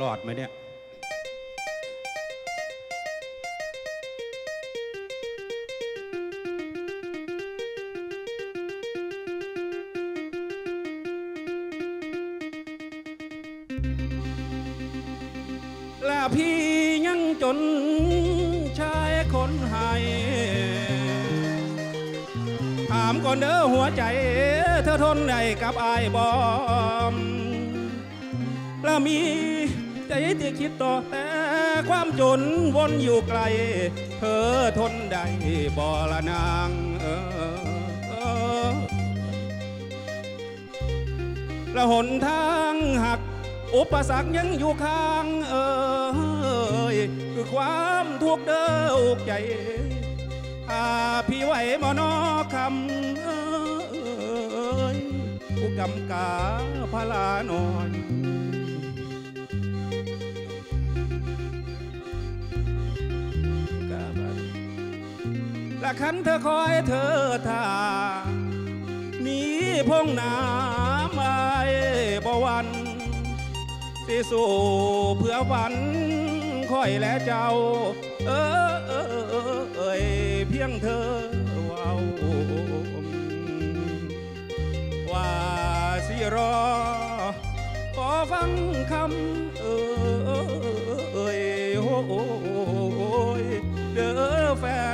รอดไหมเนี่ย และพี่ยังจนชายคนให้ถามก่อนเด้อหัวใจ เธอทนได้กับอายบอมและมี ใจที่คิดต่อแต่ความจนวนอยู่ไกล เธอทนได้บ่ละนางเออละหนทางหัก อุปสรรคยังอยู่ข้างเอยคือความทุกข์เด้ออกใจถ้าพี่ไหวมอนอคำเอ้ยผู้กำกาพลานอน ละคันเธอคอยเธอท่ามีพงน้ำไอ้บ่วันสิสู้เพื่อฝันคอยและเจ้า เออเออเออเอยเพียงเธอว้าว่าสิรอขอฟังคำเออเอยโอ้ยเด้อแฟน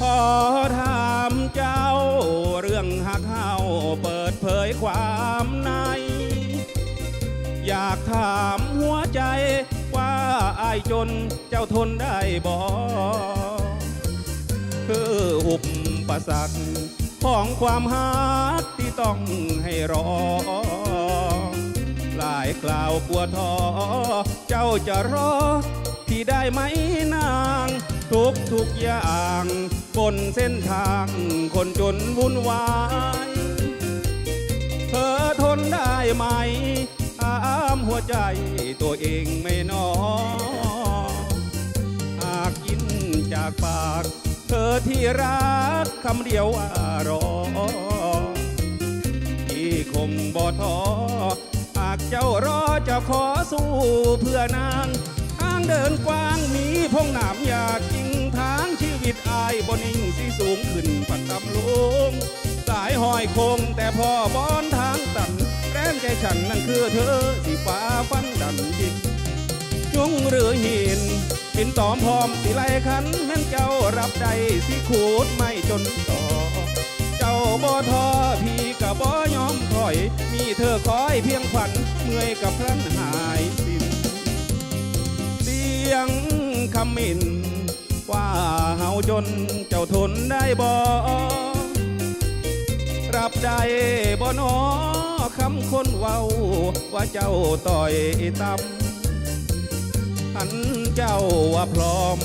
ขอถามเจ้า เรื่องหักเฮาเปิดเผยความใน อยากถามหัวใจว่าอายจนเจ้าทนได้บ่คืออุปสรรคของความหักที่ต้องให้รอ หลายคราวกลัวท้อเจ้าจะรอ ที่ได้ไหมนาง ทุกทุกอย่างบนเส้นทางคนจนวุ่นวาย เธอทนได้ไหมถามหัวใจตัวเองไม่นอหากกินจากปาก เธอที่รักคำเดียวว่ารอที่คงบ่ท้อหากเจ้ารอจะขอสู้เพื่อนาง เดินกว้างมีพงหนามอยากจริงทางชีวิตอายบนิ่งสิสูงขึ้นปัดตำลงสายหอยคงแต่พอบอนทางตันแรงใจฉันนั่นคือเธอสิฟ้าฟันดันดินยุงหรือหินหินตอมพร้อมสิไลขันแม่นเจ้ารับใดสิขูดไม่จนต่อ เจ้าบ่ทอพี่ก็บ่ยอมถอย มีเธอคอยเพียงฝันเมื่อยกับพลันหาย คำมินว่าเฮาจนเจ้าทนได้บ่รับได้บ่นอคำคนเว้าว่าเจ้าต่อยต่ำหันเจ้าว่าพร้อม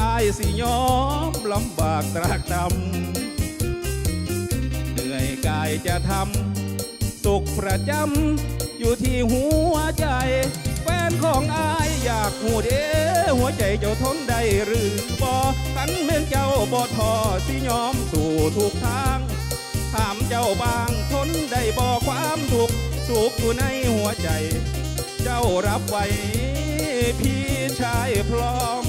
อายสิยอมลำบากตรากตำเหนื่อยกายจะทำสุขประจำอยู่ที่หัวใจแฟนของอา อยากหูเด้หัวใจเจ้าทนได้หรือบ่ขันเม่นเจ้าบ่ทอสิยอมสู่ทุกทาง ถามเจ้าบางทนได้บ่ความทุกข์สุขอยู่ในหัวใจ เจ้ารับไว้พี่ชายพร้อม